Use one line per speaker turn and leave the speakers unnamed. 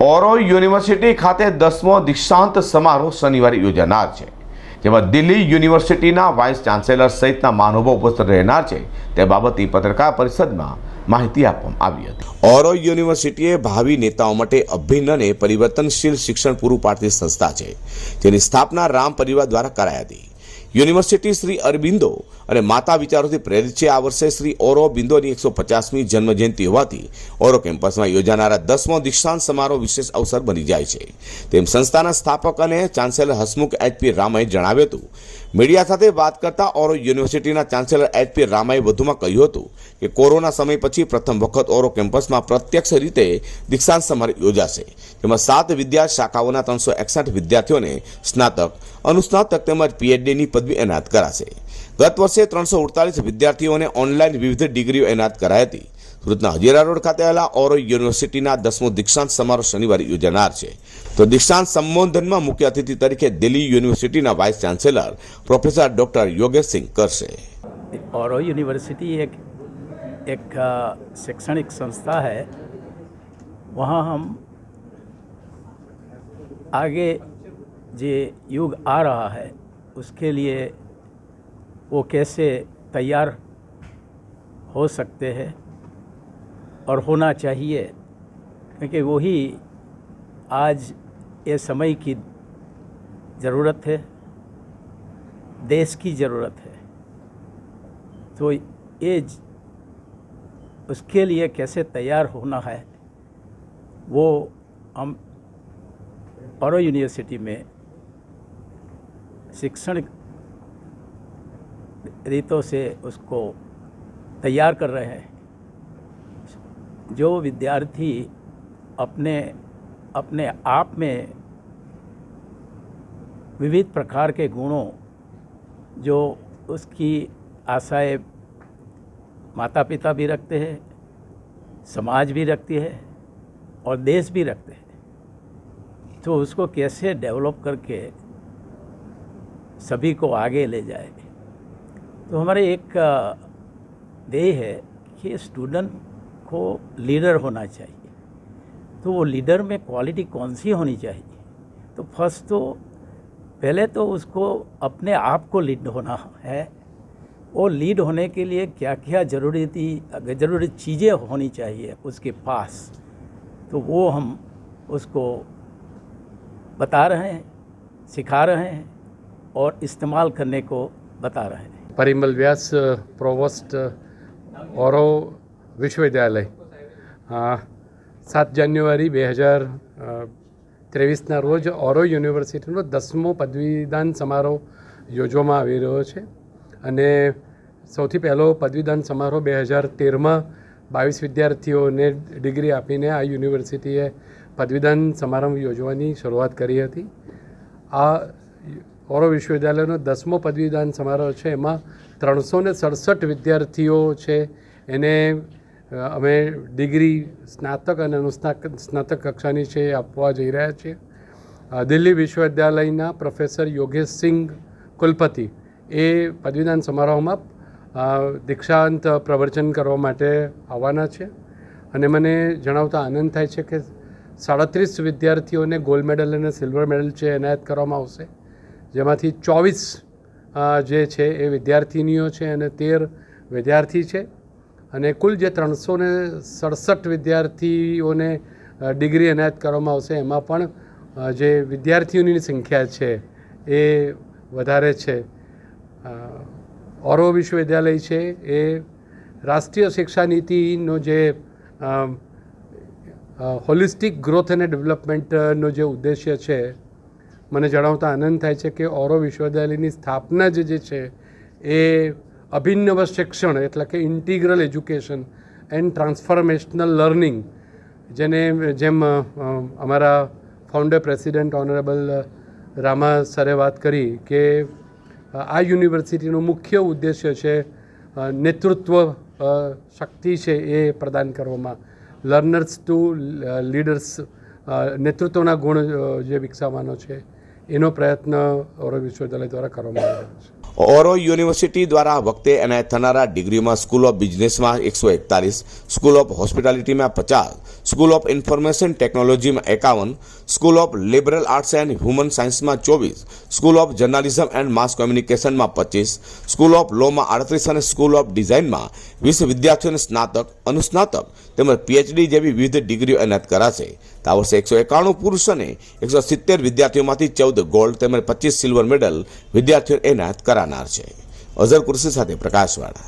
ઓરો university ખાતે દસમો દીક્ષાંત સમારોહ શનિવારે યોજાનાર છે, જેમાં દિલ્હી યુનિવર્સિટીના વાઇસ ચાન્સેલર સહિતના મહાનુભાવો ઉપસ્થિત રહેનાર છે. તે બાબતે પત્રકાર પરિષદમાં માહિતી આપવામાં આવી હતી. ઓરો યુનિવર્સિટીએ ભાવિ નેતાઓ માટે અભિન્ન અને પરિવર્તનશીલ શિક્ષણ પૂરું પાડતી સંસ્થા છે. જેની સ્થાપના રામ પરિવાર દ્વારા કરાઈ હતી. યુનિવર્સિટી શ્રી અરબિંદો અને માતા વિચારોથી પ્રેરિત છે. આ વર્ષે શ્રી ઓરો બિંદોની એકસો પચાસમી જન્મજયંતિ હોવાથી ઓરો કેમ્પસમાં યોજાનારા દસમો દીક્ષાંત સમારોહ વિશેષ અવસર બની જાય છે. તેમ સંસ્થાના સ્થાપક અને ચાન્સેલર હસમુખ એચપી રામાએ જણાવ્યું હતું. મીડિયા સાથે વાત કરતા ઓરો યુનિવર્સિટીના ચાન્સેલર એચપી રામાએ વધુમાં કહ્યું હતું કે કોરોના સમય પછી પ્રથમ વખત ઓરો કેમ્પસમાં પ્રત્યક્ષ રીતે દીક્ષાંત સમારોહ યોજાશે. જેમાં સાત વિદ્યા શાખાઓના ત્રણસો એકસઠ વિદ્યાર્થીઓને સ્નાતક અનુસ્નાતક તેમજ પીએચડીની પદવી એનાયત કરાશે ગત વર્ષે ત્રણસો અડતાલીસ વિદ્યાર્થીઓને ઓનલાઈન વિવિધ ડિગ્રીઓ એનાયત કરાઈ હતી સુરતના હજીરા રોડ ખાતે આવેલા ઓરો યુનિવર્સિટીના દસમો દીક્ષાંત સમારોહ શનિવારે યોજાનાર છે તો દીક્ષાંત સંબોધનમાં મુખ્ય અતિથિ તરીકે દિલ્હી યુનિવર્સિટીના vice chancellor professor doctor Yogesh Singh કરશે
और यूनिवर्सिटी एक एक अ, शैक्षणिक संस्था है वहाँ हम आगे जो युग आ रहा है, उसके लिए वो कैसे तैयार हो सकते हैं और होना चाहिए, क्योंकि वही आज ये समय की ज़रूरत है, देश की ज़रूरत है। तो ये उसके लिए कैसे तैयार होना है, वो हम औरो यूनिवर्सिटी में शिक्षण रीतों से उसको तैयार कर रहे हैं। जो विद्यार्थी अपने अपने आप में विविध प्रकार के गुणों, जो उसकी आशाएँ माता पिता भी रखते हैं, समाज भी रखती है और देश भी रखते हैं। तो उसको कैसे डेवलप करके सभी को आगे ले जाए। तो हमारे एक ध्येय है कि स्टूडेंट को लीडर होना चाहिए। तो वो लीडर में क्वालिटी कौन सी होनी चाहिए? तो फ़र्स्ट तो पहले तो उसको अपने आप को लीड होना है। वो लीड होने के लिए क्या क्या ज़रूरी थी ज़रूरी चीज़ें होनी चाहिए उसके पास तो वो हम उसको बता रहे हैं, सिखा रहे हैं। और इस्तेमाल करने को बता रहे हैं
પરિમલ વ્યાસ પ્રોવોસ્ટ ઓરો વિશ્વવિદ્યાલય અ, સાત જાન્યુઆરી બે હજાર ત્રેવીસના રોજ ઓરો યુનિવર્સિટીનો દસમો પદવીદાન સમારોહ યોજવામાં આવી રહ્યો છે અને સૌથી પહેલો પદવીદાન સમારોહ બે હજાર તેરમાં બાવીસ વિદ્યાર્થીઓને ડિગ્રી આપીને આ યુનિવર્સિટીએ પદવીદાન સમારંભ યોજવાની શરૂઆત કરી હતી આ ઓરો વિશ્વવિદ્યાલયનો દસમો પદવીદાન સમારોહ છે. એમાં ત્રણસો ને સડસઠ વિદ્યાર્થીઓ છે. એને અમે ડિગ્રી સ્નાતક અને અનુસ્નાતક સ્નાતક કક્ષાની છે આપવા જઈ રહ્યા છીએ. દિલ્હી વિશ્વવિદ્યાલયના પ્રોફેસર યોગેશ સિંઘ કુલપતિ એ પદવીદાન સમારોહમાં દીક્ષાંત પ્રવચન કરવા માટે આવવાના છે. અને મને જણાવતા આનંદ થાય છે કે સાડત્રીસ વિદ્યાર્થીઓને ગોલ્ડ મેડલ અને સિલ્વર મેડલ છે એનાયત કરવામાં આવશે. જેમાંથી ચોવીસ જે છે એ વિદ્યાર્થીનીઓ છે અને તેર વિદ્યાર્થી છે. અને કુલ જે ત્રણસો ને સડસઠ વિદ્યાર્થીઓને ડિગ્રી એનાયત કરવામાં આવશે, એમાં પણ જે વિદ્યાર્થીઓની સંખ્યા છે એ વધારે છે. ઓરો વિશ્વવિદ્યાલય છે એ રાષ્ટ્રીય શિક્ષા નીતિનો જે હોલિસ્ટિક ગ્રોથ અને ડેવલપમેન્ટનો જે ઉદ્દેશ્ય છે મને જણાવતા આનંદ થાય છે કે ઓરો વિશ્વવિદ્યાલયની સ્થાપના જે જે છે એ અભિન્નવ શિક્ષણ એટલે કે integral education and transformational learning, જેને જેમ અમારા ફાઉન્ડર પ્રેસિડેન્ટ ઓનરેબલ રામા સરે વાત કરી કે આ યુનિવર્સિટીનો મુખ્ય ઉદ્દેશ્ય છે નેતૃત્વ શક્તિ છે એ પ્રદાન કરવામાં. લર્નર્સ ટુ લીડર્સ નેતૃત્વના ગુણ જે વિકસાવવાનો છે. એનો પ્રયત્ન ઓરો વિશ્વવિદ્યાલય દ્વારા કરવામાં આવી રહ્યો છે.
ઓરો યુનિવર્સિટી દ્વારા વખતે એનાયત થનારા ડિગ્રીમાં સ્કૂલ ઓફ બિઝનેસમાં એકસો એકતાલીસ, સ્કૂલ ઓફ હોસ્પિટાલિટીમાં પચાસ, સ્કૂલ ઓફ ઇન્ફોર્મેશન ટેકનોલોજીમાં એકાવન, school of liberal arts and human સાયન્સમાં ચોવીસ, school of journalism and mass કોમ્યુનિકેશનમાં પચીસ, સ્કૂલ ઓફ લોમાં આડત્રીસ અને સ્કૂલ ઓફ ડિઝાઇનમાં વીસ વિદ્યાર્થીઓને સ્નાતક, અનુસ્નાતક તેમજ પીએચડી જેવી વિવિધ ડિગ્રીઓ એનાયત કરાશે. આ વર્ષે એકસો એકાણું પુરુષ અને એકસો સિત્તેર વિદ્યાર્થીઓમાંથી ચૌદ ગોલ્ડ તેમજ પચીસ સિલ્વર મેડલ વિદ્યાર્થીઓ એનાયત કરાનાર છે. અઝર કુર્સી સાથે પ્રકાશવાળા.